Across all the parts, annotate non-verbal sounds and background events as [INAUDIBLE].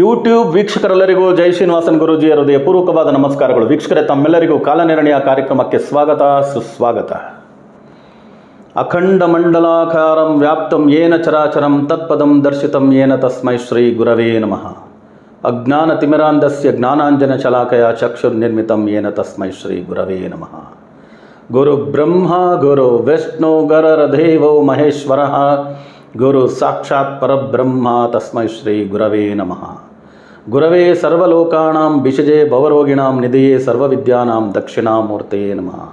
YouTube ವೀಕ್ಷಕರೆಲ್ಲರಿಗೂ ಜೈ ಶ್ರೀನಿವಾಸನ್ ಗುರುಜಿಯ ಹೃದಯಪೂರ್ವಕವಾದ ನಮಸ್ಕಾರಗಳು. ವೀಕ್ಷಕರೇ, ತಮ್ಮೆಲ್ಲರಿಗೂ ಕಾಲನಿರ್ಣಯ ಕಾರ್ಯಕ್ರಮಕ್ಕೆ ಸ್ವಾಗತ, ಸುಸ್ವಾಗತ. ಅಖಂಡ ಮಂಡಲಾಕಾರಂ ವ್ಯಾಪ್ತಂ ಏನ ಚರಾಚರಂ ತತ್ಪದಂ ದರ್ಶಿತಂ ಏನ ತಸ್ಮೈ ಶ್ರೀ ಗುರವೇ ನಮಃ. ಅಜ್ಞಾನತಿಮಿರಾಂಧಸ್ಯ ಜ್ಞಾನಾಂಜನ ಚಕ್ಷುರ್ ನಿರ್ಮಿತಂ ಏನ ತಸ್ಮೈ ಶ್ರೀ ಗುರವೇ ನಮಃ. ಗುರು ಬ್ರಹ್ಮ, ಗುರು ವಿಷ್ಣು ಗರರದೇವೋ ಮಹೇಶ್ವರ. ಗುರು ಸಾಕ್ಷಾತ್ ಪರಬ್ರಹ್ಮ ತಸ್ಮೈ ಶ್ರೀ ಗುರವೇ ನಮಃ. ಗುರವೇ ಸರ್ವಲೋಕಾಂ ಬಿಷಜೆ ಭವರೋಗಿಣಾಂ ನಿಧಿಯೇ ಸರ್ವವಿದ್ಯಾನಾಂ ದಕ್ಷಿಣಾಮೂರ್ತೇ ನಮಃ.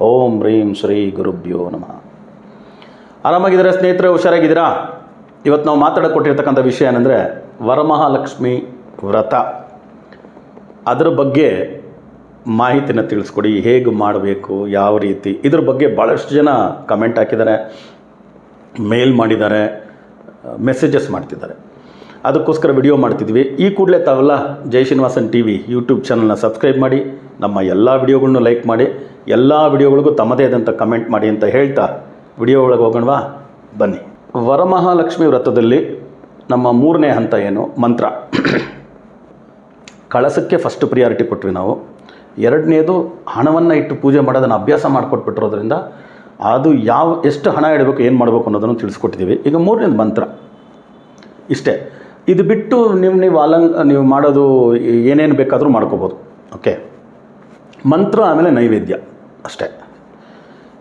ಓಂ ಹ್ರೀಂ ಶ್ರೀ ಗುರುಭ್ಯೋ ನಮಃ. ಆರಾಮಾಗಿದ್ದೀರಾ ಸ್ನೇಹಿತರೆ, ಹುಷಾರಾಗಿದ್ದೀರಾ? ಇವತ್ತು ನಾವು ಮಾತಾಡಕ್ಕೆ ಕೊಟ್ಟಿರ್ತಕ್ಕಂಥ ವಿಷಯ ಏನಂದರೆ ವರಮಹಾಲಕ್ಷ್ಮಿ ವ್ರತ. ಅದರ ಬಗ್ಗೆ ಮಾಹಿತಿನ ತಿಳಿಸ್ಕೊಡಿ, ಹೇಗೆ ಮಾಡಬೇಕು, ಯಾವ ರೀತಿ, ಇದ್ರ ಬಗ್ಗೆ ಭಾಳಷ್ಟು ಜನ ಕಮೆಂಟ್ ಹಾಕಿದ್ದಾರೆ. ಮೇಲ್ ಮಾಡಿದ್ದಾರೆ ಮೆಸೇಜಸ್ ಮಾಡ್ತಿದ್ದಾರೆ. ಅದಕ್ಕೋಸ್ಕರ ವಿಡಿಯೋ ಮಾಡ್ತಿದ್ವಿ. ಈ ಕೂಡಲೇ ತಾವೆಲ್ಲ Jai Srinivasan T V YouTube ಚಾನಲ್ನ ಸಬ್ಸ್ಕ್ರೈಬ್ ಮಾಡಿ, ನಮ್ಮ ಎಲ್ಲ ವಿಡಿಯೋಗಳನ್ನು ಲೈಕ್ ಮಾಡಿ, ಎಲ್ಲ ವಿಡಿಯೋಗಳಿಗೂ ತಮ್ಮದೇ ಆದಂಥ ಕಮೆಂಟ್ ಮಾಡಿ ಅಂತ ಹೇಳ್ತಾ ವಿಡಿಯೋ ಒಳಗೆ ಹೋಗೋಣವಾ? ಬನ್ನಿ. ವರಮಹಾಲಕ್ಷ್ಮಿ ವ್ರತದಲ್ಲಿ ನಮ್ಮ ಮೂರನೇ ಹಂತ ಏನು? ಮಂತ್ರ. [CLEARS THROAT] ಕಳಸಕ್ಕೆ ಫಸ್ಟ್ ಪ್ರಿಯಾರಿಟಿ ಕೊಟ್ವಿ ನಾವು. ಎರಡನೇದು ಹಣವನ್ನು ಇಟ್ಟು ಪೂಜೆ ಮಾಡೋದನ್ನು ಅಭ್ಯಾಸ ಮಾಡಿಕೊಟ್ಬಿಟ್ಟಿರೋದ್ರಿಂದ ಅದು ಯಾವ, ಎಷ್ಟು ಹಣ ಇಡಬೇಕು, ಏನು ಮಾಡಬೇಕು ಅನ್ನೋದನ್ನು ತಿಳಿಸ್ಕೊಟ್ಟಿದ್ದೀವಿ. ಈಗ ಮೂರನೇದು ಮಂತ್ರ. ಇಷ್ಟೇ. ಇದು ಬಿಟ್ಟು ನೀವು ನೀವು ಅಲಂಕ ನೀವು ಮಾಡೋದು ಏನೇನು ಬೇಕಾದರೂ ಮಾಡ್ಕೋಬೋದು. ಓಕೆ? ಮಂತ್ರ ಆಮೇಲೆ ನೈವೇದ್ಯ. ಅಷ್ಟೇ.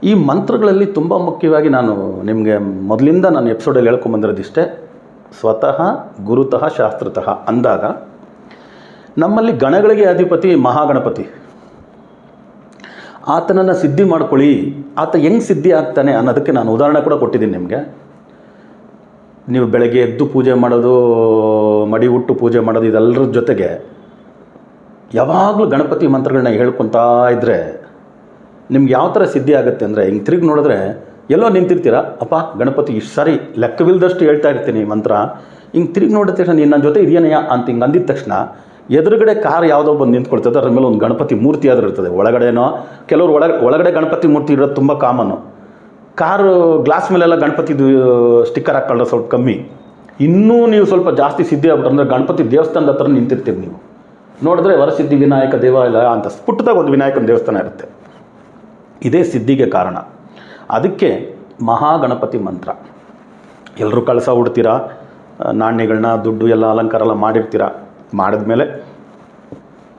ಈ ಮಂತ್ರಗಳಲ್ಲಿ ತುಂಬ ಮುಖ್ಯವಾಗಿ ನಾನು ನಿಮಗೆ ಮೊದಲಿಂದ ನಾನು ಎಪಿಸೋಡಲ್ಲಿ ಹೇಳ್ಕೊಂಬಂದಿರೋದಿಷ್ಟೇ. ಸ್ವತಃ, ಗುರುತಃ, ಶಾಸ್ತ್ರತಃ ಅಂದಾಗ, ನಮ್ಮಲ್ಲಿ ಗಣಗಳಿಗೆ ಅಧಿಪತಿ ಮಹಾಗಣಪತಿ. ಆತನನ್ನು ಸಿದ್ಧಿ ಮಾಡ್ಕೊಳ್ಳಿ. ಆತ ಹೆಂಗೆ ಸಿದ್ಧಿ ಆಗ್ತಾನೆ ಅನ್ನೋದಕ್ಕೆ ನಾನು ಉದಾಹರಣೆ ಕೂಡ ಕೊಟ್ಟಿದ್ದೀನಿ ನಿಮಗೆ. ನೀವು ಬೆಳಗ್ಗೆ ಎದ್ದು ಪೂಜೆ ಮಾಡೋದು, ಮಡಿ ಹುಟ್ಟು ಪೂಜೆ ಮಾಡೋದು ಇದೆಲ್ಲರ ಜೊತೆಗೆ ಯಾವಾಗಲೂ ಗಣಪತಿ ಮಂತ್ರಗಳನ್ನ ಹೇಳ್ಕೊತಾ ಇದ್ದರೆ ನಿಮ್ಗೆ ಯಾವ ಥರ ಸಿದ್ಧಿ ಆಗುತ್ತೆ ಅಂದರೆ, ಹಿಂಗೆ ತಿರುಗಿ ನೋಡಿದ್ರೆ ಎಲ್ಲೋ ನಿಂತಿರ್ತೀರ, ಅಪ್ಪ, ಗಣಪತಿ ಇಷ್ಟು ಸಾರಿ ಲೆಕ್ಕವಿಲ್ದಷ್ಟು ಹೇಳ್ತಾ ಇರ್ತೀನಿ ಮಂತ್ರ. ಹಿಂಗೆ ತಿರುಗಿ ನೋಡಿದ ತಕ್ಷಣ ನೀನು ನನ್ನ ಜೊತೆ ಇದೆಯೇನಯ್ಯ? ಅಂತ ಹಿಂಗೆ ಅಂದಿದ ತಕ್ಷಣ ಎದುರುಗಡೆ ಕಾರ್ ಯಾವುದೋ ಬಂದು ನಿಂತ್ಕೊಳ್ತದೆ, ಅದ್ರ ಮೇಲೆ ಒಂದು ಗಣಪತಿ ಮೂರ್ತಿ ಆದರೂ ಇರ್ತದೆ. ಒಳಗಡೆನೋ, ಕೆಲವರು ಒಳಗೆ, ಒಳಗಡೆ ಗಣಪತಿ ಮೂರ್ತಿ ಇರೋದು ತುಂಬ ಕಾಮನ್ನು ಕಾರು, ಗ್ಲಾಸ್ ಮೇಲೆಲ್ಲ ಗಣಪತಿದು ಸ್ಟಿಕ್ಕರ್ ಹಾಕ್ಕೊಳ್ಳೋದು ಸ್ವಲ್ಪ ಕಮ್ಮಿ. ಇನ್ನೂ ನೀವು ಸ್ವಲ್ಪ ಜಾಸ್ತಿ ಸಿದ್ಧಿ ಆಗ್ಬಿಟ್ಟು ಅಂದರೆ ಗಣಪತಿ ದೇವಸ್ಥಾನದ ಹತ್ರ ನಿಂತಿರ್ತೀರಿ ನೀವು. ನೋಡಿದ್ರೆ ವರಸಿದ್ಧಿ ವಿನಾಯಕ ದೇವಾಲಯ ಅಂತ, ಪುಟ್ಟದಾಗ ಒಂದು ವಿನಾಯಕನ ದೇವಸ್ಥಾನ ಇರುತ್ತೆ. ಇದೇ ಸಿದ್ಧಿಗೆ ಕಾರಣ. ಅದಕ್ಕೆ ಮಹಾಗಣಪತಿ ಮಂತ್ರ. ಎಲ್ಲರೂ ಕಳಸ ಉಡ್ತೀರಾ ನಾಣ್ಯಗಳನ್ನ ದುಡ್ಡು ಎಲ್ಲ ಅಲಂಕಾರ ಎಲ್ಲ ಮಾಡಿರ್ತೀರ? ಮಾಡಿದ್ಮೇಲೆ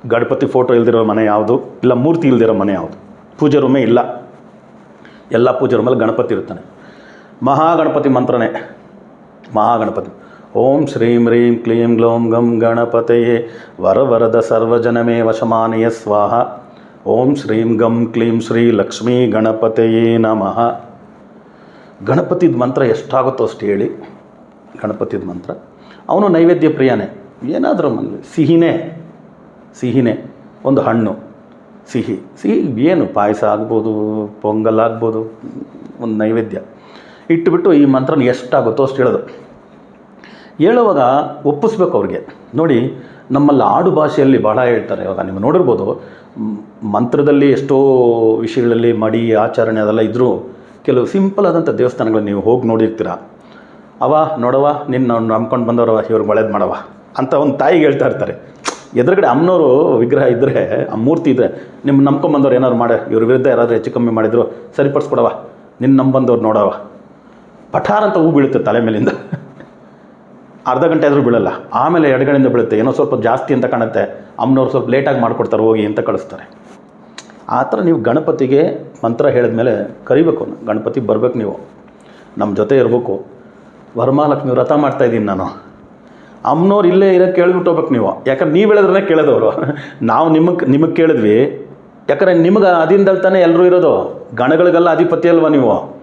ಗಣಪತಿ ಫೋಟೋ ಇಲ್ದಿರೋ ಮನೆ ಯಾವುದು? ಇಲ್ಲ, ಮೂರ್ತಿ ಇಲ್ದಿರೋ ಮನೆ ಯಾವುದು? ಪೂಜೆ ರೂಮೇ ಇಲ್ಲ. ಎಲ್ಲ ಪೂಜೆ ರೂಮಲ್ಲಿ ಗಣಪತಿ ಇರ್ತಾನೆ ಮಹಾಗಣಪತಿ ಮಂತ್ರನೇ. ಮಹಾಗಣಪತಿ. ಓಂ ಶ್ರೀಂ ಹ್ರೀಂ ಕ್ಲೀಂ ಗ್ಲೋಂ ಗಂ ಗಣಪತಯೇ. ವರವರದ ಸರ್ವಜನಮೇ ವಶಮಾನಯ ಸ್ವಾಹ. ಓಂ ಶ್ರೀಂ ಗಂ ಕ್ಲೀಂ ಶ್ರೀ ಲಕ್ಷ್ಮೀ ಗಣಪತಯೇ ನಮಃ. ಗಣಪತಿದ ಮಂತ್ರ ಎಷ್ಟಾಗುತ್ತೋ ಅಷ್ಟು ಹೇಳಿ. ಗಣಪತಿದ ಮಂತ್ರ. ಅವನು ನೈವೇದ್ಯ ಪ್ರಿಯನೇ. ಏನಾದರೂ ಮನೇಲಿ ಸಿಹಿನೇ ಸಿಹಿನೇ, ಒಂದು ಹಣ್ಣು, ಸಿಹಿ ಸಿಹಿ ಏನು ಪಾಯಸ ಆಗ್ಬೋದು, ಪೊಂಗಲ್ ಆಗ್ಬೋದು, ಒಂದು ನೈವೇದ್ಯ. ಇಟ್ಟುಬಿಟ್ಟು ಈ ಮಂತ್ರನ ಎಷ್ಟಾಗುತ್ತೋ ಅಷ್ಟು ಹೇಳೋದು. ಹೇಳುವಾಗ ಒಪ್ಪಿಸ್ಬೇಕು ಅವ್ರಿಗೆ. ನೋಡಿ, ನಮ್ಮಲ್ಲಿ ಆಡು ಭಾಷೆಯಲ್ಲಿ ಬಹಳ ಹೇಳ್ತಾರೆ. ಇವಾಗ ನೀವು ನೋಡಿರ್ಬೋದು ಮಂತ್ರದಲ್ಲಿ ಎಷ್ಟೋ ವಿಷಯಗಳಲ್ಲಿ ಮಡಿ, ಆಚರಣೆ ಅದೆಲ್ಲ ಇದ್ದರೂ ಕೆಲವು ಸಿಂಪಲ್ ಆದಂಥ ದೇವಸ್ಥಾನಗಳು ನೀವು ಹೋಗಿ ನೋಡಿರ್ತೀರ. ಅವ ನೋಡವ ನಿನ್ನ ನಂಬ್ಕೊಂಡು ಬಂದವರವ ಇವ್ರಿಗೆ ಒಳ್ಳೇದು ಮಾಡವ ಅಂತ ಒಂದು ತಾಯಿಗೆ ಹೇಳ್ತಾ ಇರ್ತಾರೆ. ಎದುರುಗಡೆ ಅಮ್ಮನವರು ವಿಗ್ರಹ ಇದ್ದರೆ ಆ ಮೂರ್ತಿ ಇದ್ದರೆ ನಿಮ್ಮ ನಂಬ್ಕೊಂಬಂದವ್ರು ಏನಾದ್ರು ಮಾಡಿ. ಇವ್ರ ವಿರುದ್ಧ ಯಾರಾದರೂ ಹೆಚ್ಚು ಕಮ್ಮಿ ಮಾಡಿದ್ರು ಸರಿಪಡಿಸ್ಕೊಡವ ನಿನ್ನ ನಂಬಂದವ್ರು ನೋಡವ ಪಠಾರ್ ಅಂತ ಹೂ ಬೀಳುತ್ತೆ ತಲೆ ಮೇಲಿಂದ. ಅರ್ಧ ಗಂಟೆ ಆದರೂ ಬೀಳಲ್ಲ. ಆಮೇಲೆ ಎಡಗಡೆಯಿಂದ ಬೀಳುತ್ತೆ. ಏನೋ ಸ್ವಲ್ಪ ಜಾಸ್ತಿ ಅಂತ ಕಾಣುತ್ತೆ. ಅಮ್ಮನವ್ರು ಸ್ವಲ್ಪ ಲೇಟಾಗಿ ಮಾಡಿಕೊಡ್ತಾರೆ, ಹೋಗಿ ಅಂತ ಕಳಿಸ್ತಾರೆ. ಆ ಥರ ನೀವು ಗಣಪತಿಗೆ ಮಂತ್ರ ಹೇಳಿದ ಮೇಲೆ ಕರಿಬೇಕು. ಗಣಪತಿ ಬರಬೇಕು ನೀವು. ನಮ್ಮ ಜೊತೆ ಇರಬೇಕು. ವರಮಹಾಲಕ್ಷ್ಮಿ ವ್ರತ ಮಾಡ್ತಾಯಿದ್ದೀನಿ ನಾನು. ಅಮ್ಮನವ್ರು ಇಲ್ಲೇ ಇರೋ ಕೇಳ್ಬಿಟ್ಟು ಹೋಗ್ಬೇಕು ನೀವು. ಯಾಕಂದ್ರೆ ನೀವು ಹೇಳಿದ್ರೆ ಕೇಳೋದವರು. ನಾವು ನಿಮಗೆ ನಿಮಗೆ ಕೇಳಿದ್ವಿ. ಯಾಕಂದರೆ ನಿಮ್ಗೆ ಅದಿಂದಲ್ ತಾನೇ ಎಲ್ಲರೂ ಇರೋದು. ಗಣಗಳಿಗೆಲ್ಲ ಅಧಿಪತಿ ಅಲ್ವಾ ನೀವು?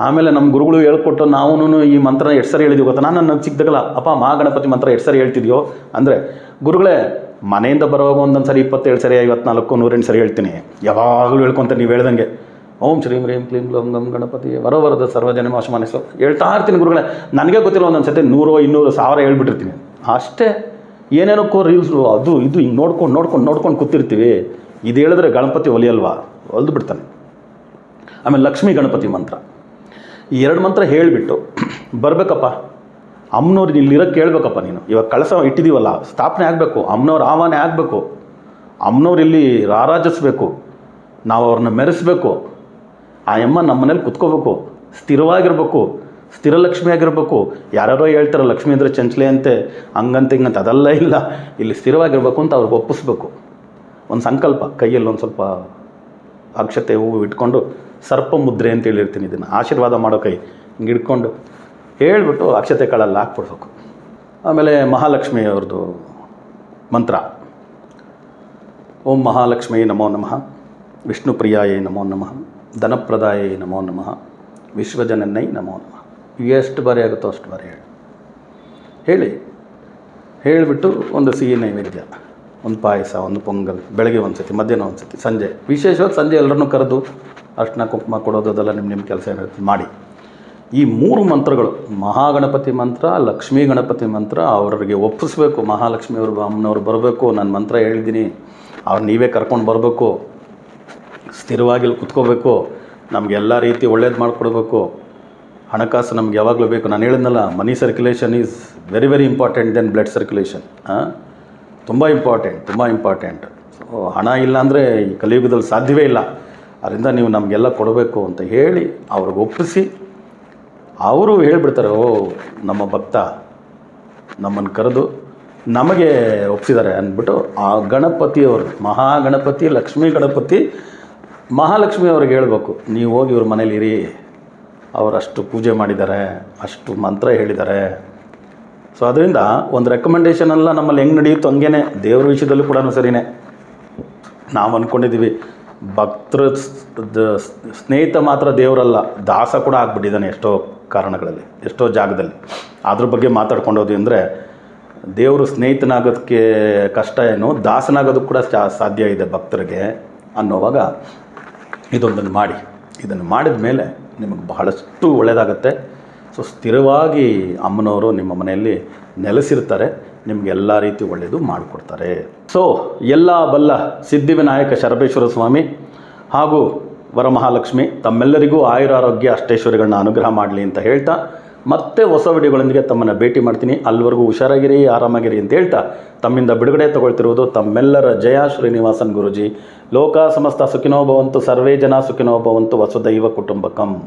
ಆಮೇಲೆ ನಮ್ಮ ಗುರುಗಳು ಹೇಳ್ಕೊಟ್ಟು ನಾವು ಈ ಮಂತ್ರ ಎಷ್ಟು ಸರಿ ಹೇಳಿದ್ವಿ ಗೊತ್ತಾ? ನಾನು ನನ್ನ ಚಿಕ್ಕದಾಗಲ್ಲ ಅಪ್ಪ ಮಹಾಗಣಪತಿ ಮಂತ್ರ ಎಷ್ಟು ಸರಿ ಹೇಳ್ತಿದ್ಯೋ? ಅಂದರೆ, ಗುರುಗಳೇ, ಮನೆಯಿಂದ ಬರುವಾಗ ಒಂದೊಂದು ಸರಿ ಇಪ್ಪತ್ತೇಳು ಸರಿ, ಐವತ್ನಾಲ್ಕು ನೂರೆಂಟು ಸರಿ ಹೇಳ್ತೀನಿ. ಯಾವಾಗಲೂ ಹೇಳ್ಕೊಂತ ನೀವು ಹೇಳ್ದಂಗೆ. ಓಂ ಶ್ರೀಂ ರೀಂ ಕ್ಲೀಂ ಗ್ಲೋಂ ಗಂ ಗಣಪತಿ. ವರವರದ ಸರ್ವಜನ ಮನಸ್ಸು ಹೇಳ್ತಾ ಇರ್ತೀನಿ ಗುರುಗಳೇ, ನನಗೆ ಗೊತ್ತಿಲ್ಲ ಒಂದೊಂದು ಸತಿ ನೂರು, ಇನ್ನೂರು ಸಾವಿರ ಹೇಳ್ಬಿಟ್ಟಿರ್ತೀನಿ. ಅಷ್ಟೇ ಏನೇನಕ್ಕೋ ರೀಲ್ಸು ಅದು ಇದು ಹಿಂಗೆ ನೋಡ್ಕೊಂಡು ನೋಡ್ಕೊಂಡು ನೋಡ್ಕೊಂಡು ಕೂತಿರ್ತೀವಿ. ಇದು ಹೇಳಿದ್ರೆ ಗಣಪತಿ ಒಲಿಯಲ್ವಾ? ಒಲ್ದು ಬಿಡ್ತಾನೆ ಆಮೇಲೆ ಲಕ್ಷ್ಮೀ ಗಣಪತಿ ಮಂತ್ರ. ಈ ಎರಡು ಮಂತ್ರ ಹೇಳಿಬಿಟ್ಟು, ಬರಬೇಕಪ್ಪ. ಅಮ್ಮನವ್ರಿಗೆ ಇಲ್ಲಿರೋಕ್ಕೆ ಕೇಳಬೇಕಪ್ಪ ನೀನು. ಇವಾಗ ಕಳಸ ಇಟ್ಟಿದ್ದೀವಲ್ಲ ಸ್ಥಾಪನೆ ಆಗಬೇಕು, ಅಮ್ಮನವ್ರ ಆಹ್ವಾನ ಆಗಬೇಕು. ಅಮ್ಮನವ್ರು ಇಲ್ಲಿ ರಾರಾಜಿಸ್ಬೇಕು. ನಾವು ಅವ್ರನ್ನ ಮೆರೆಸ್ಬೇಕು. ಆ ಅಮ್ಮ ನಮ್ಮ ಮನೇಲಿ ಕುತ್ಕೋಬೇಕು. ಸ್ಥಿರವಾಗಿರ್ಬೇಕು. ಸ್ಥಿರಲಕ್ಷ್ಮಿ ಆಗಿರ್ಬೇಕು ಯಾರ್ಯಾರೋ ಹೇಳ್ತಾರೆ, ಲಕ್ಷ್ಮಿ ಅಂದರೆ ಚಂಚಲೆ ಅಂತೆ, ಹಂಗಂತ, ಹಿಂಗಂತ. ಅದೆಲ್ಲ ಇಲ್ಲ. ಇಲ್ಲಿ ಸ್ಥಿರವಾಗಿರ್ಬೇಕು ಅಂತ ಅವ್ರಿಗೆ ಒಪ್ಪಿಸ್ಬೇಕು. ಒಂದು ಸಂಕಲ್ಪ, ಕೈಯಲ್ಲಿ ಒಂದು ಸ್ವಲ್ಪ ಅಕ್ಷತೆ ಹೂವು ಇಟ್ಕೊಂಡು ಸರ್ಪ ಮುದ್ರೆ ಅಂತ ಹೇಳಿರ್ತೀನಿ ಇದನ್ನು. ಆಶೀರ್ವಾದ ಮಾಡೋ ಕೈ ಹಿಂಗೆ ಹಿಡ್ಕೊಂಡು ಹೇಳ್ಬಿಟ್ಟು ಅಕ್ಷತೆ ಕಾಳಲ್ಲಿ ಹಾಕ್ಬಿಡ್ಬೇಕು. ಆಮೇಲೆ ಮಹಾಲಕ್ಷ್ಮಿ ಅವ್ರದ್ದು ಮಂತ್ರ. ಓಂ ಮಹಾಲಕ್ಷ್ಮೀ ನಮೋ ನಮಃ. ವಿಷ್ಣು ಪ್ರಿಯಾಯೇ ನಮೋ ನಮಃ. ಧನಪ್ರದಾಯೇ ನಮೋ ನಮಃ. ವಿಶ್ವಜನನ್ನೈ ನಮೋ ನಮಃ. ಎಷ್ಟು ಬಾರಿ ಆಗುತ್ತೋ ಅಷ್ಟು ಬಾರಿ ಹೇಳಿ. ಹೇಳಿ. ಹೇಳಿಬಿಟ್ಟು ಒಂದು ಸಿಹಿ ನೈವೇದ್ಯ, ಒಂದು ಪಾಯಸ, ಒಂದು ಪೊಂಗಲ್, ಬೆಳಗ್ಗೆ ಒಂದು ಸತಿ ಮಧ್ಯಾಹ್ನ ಒಂದು ಸತಿ ಸಂಜೆ. ವಿಶೇಷವಾಗಿ ಸಂಜೆ ಎಲ್ಲರನ್ನೂ ಕರೆದು ಅರ್ಶನ ಕುಂಕುಮ ಕೊಡೋದು, ಅದೆಲ್ಲ ನಿಮ್ಮ ನಿಮ್ಮ ಕೆಲಸ ಮಾಡಿ. ಈ ಮೂರು ಮಂತ್ರಗಳು, ಮಹಾಗಣಪತಿ ಮಂತ್ರ, ಲಕ್ಷ್ಮೀ ಗಣಪತಿ ಮಂತ್ರ ಅವರಿಗೆ ಒಪ್ಪಿಸ್ಬೇಕು, ಮಹಾಲಕ್ಷ್ಮಿಯವರು ಅಮ್ಮನವ್ರು ಬರಬೇಕು, ನಾನು ಮಂತ್ರ ಹೇಳಿದ್ದೀನಿ, ಅವ್ರು ನೀವೇ ಕರ್ಕೊಂಡು ಬರಬೇಕು ಸ್ಥಿರವಾಗಿ ಇಲ್ಲಿ ಕುತ್ಕೋಬೇಕು, ನಮ್ಗೆ ಎಲ್ಲ ರೀತಿ ಒಳ್ಳೇದು ಮಾಡಿಕೊಡ್ಬೇಕು. ಹಣಕಾಸು ನಮ್ಗೆ ಯಾವಾಗಲೂ ಬೇಕು. ನಾನು ಹೇಳಿದ್ನಲ್ಲ money circulation is very very important then blood circulation ತುಂಬ ಇಂಪಾರ್ಟೆಂಟ್ ತುಂಬ ಇಂಪಾರ್ಟೆಂಟ್ ಸೊ ಹಣ ಇಲ್ಲ ಅಂದರೆ ಈ ಕಲಿಯುಗದಲ್ಲಿ ಸಾಧ್ಯವೇ ಇಲ್ಲ. ಅದರಿಂದ ನೀವು ನಮಗೆಲ್ಲ ಕೊಡಬೇಕು ಅಂತ ಹೇಳಿ ಅವ್ರಿಗೆ ಒಪ್ಪಿಸಿ. ಅವರು ಹೇಳಿಬಿಡ್ತಾರೆ, ಓ, ನಮ್ಮ ಭಕ್ತ ನಮ್ಮನ್ನು ಕರೆದು ನಮಗೆ ಒಪ್ಪಿಸಿದ್ದಾರೆ ಅಂದ್ಬಿಟ್ಟು ಆ ಗಣಪತಿಯವರು, ಮಹಾಗಣಪತಿ, ಲಕ್ಷ್ಮೀ ಗಣಪತಿ ಮಹಾಲಕ್ಷ್ಮಿ ಅವ್ರಿಗೆ ಹೇಳ್ಬೇಕು, ನೀವು ಹೋಗಿ ಇವ್ರ ಮನೇಲಿ ಇರಿ. ಅವರಷ್ಟು ಪೂಜೆ ಮಾಡಿದ್ದಾರೆ ಅಷ್ಟು ಮಂತ್ರ ಹೇಳಿದ್ದಾರೆ ಸೊ ಅದರಿಂದ ಒಂದು ರೆಕಮೆಂಡೇಷನ್ ಎಲ್ಲ ನಮ್ಮಲ್ಲಿ ಹೆಂಗೆ ನಡೆಯುತ್ತೋ ಹಂಗೇನೆ ದೇವ್ರ ವಿಷಯದಲ್ಲೂ ಕೂಡ ಸರಿನೇ. ನಾವು ಅಂದ್ಕೊಂಡಿದ್ದೀವಿ ಭಕ್ತರ ಸ್ನೇಹಿತ ಮಾತ್ರ ದೇವರಲ್ಲ, ದಾಸ ಕೂಡ ಆಗಿಬಿಟ್ಟಿದ್ದಾನೆ ಎಷ್ಟೋ ಕಾರಣಗಳಲ್ಲಿ, ಎಷ್ಟೋ ಜಾಗದಲ್ಲಿ. ಅದ್ರ ಬಗ್ಗೆ ಮಾತಾಡ್ಕೊಂಡೋದು ಅಂದರೆ, ದೇವರು ಸ್ನೇಹಿತನಾಗೋದಕ್ಕೆ ಕಷ್ಟ ಏನು, ದಾಸನಾಗೋದಕ್ಕೆ ಕೂಡ ಸಾಧ್ಯ ಇದೆ ಭಕ್ತರಿಗೆ ಅನ್ನೋವಾಗ ಇದೊಂದನ್ನು ಮಾಡಿ. ಇದನ್ನು ಮಾಡಿದ ಮೇಲೆ ನಿಮಗೆ ಬಹಳಷ್ಟು ಒಳ್ಳೆಯದಾಗತ್ತೆ. ಸೊ ಸ್ಥಿರವಾಗಿ ಅಮ್ಮನವರು ನಿಮ್ಮ ಮನೆಯಲ್ಲಿ ನೆಲೆಸಿರ್ತಾರೆ. ನಿಮಗೆ ಎಲ್ಲ ರೀತಿ ಒಳ್ಳೆಯದು ಮಾಡಿಕೊಡ್ತಾರೆ. ಸೊ ಎಲ್ಲ ಬಲ್ಲ ಸಿದ್ಧಿವಿನಾಯಕ ಶರಬೇಶ್ವರ ಸ್ವಾಮಿ ಹಾಗೂ ವರಮಹಾಲಕ್ಷ್ಮಿ ತಮ್ಮೆಲ್ಲರಿಗೂ ಆಯುರಾರೋಗ್ಯ ಅಷ್ಟೇಶ್ವರಿಗಳನ್ನ ಅನುಗ್ರಹ ಮಾಡಲಿ ಅಂತ ಹೇಳ್ತಾ ಮತ್ತೆ ಹೊಸ ವಿಡಿಯೋಗಳೊಂದಿಗೆ ತಮ್ಮನ್ನು ಭೇಟಿ ಮಾಡ್ತೀನಿ. ಅಲ್ಲಿವರೆಗೂ ಹುಷಾರಾಗಿರಿ, ಆರಾಮಾಗಿರಿ ಅಂತ ಹೇಳ್ತಾ ತಮ್ಮಿಂದ ಬಿಡುಗಡೆ ತಗೊಳ್ತಿರುವುದು ತಮ್ಮೆಲ್ಲರ ಜಯ. ಶ್ರೀನಿವಾಸನ್ ಗುರುಜಿ. ಲೋಕ ಸಮಸ್ತ ಸುಖಿನೋ ಭವಂತು, ಸರ್ವೇ ಜನ ಸುಖಿನೋ ಭವಂತು, ವಸುದೈವ ಕುಟುಂಬಕಂ.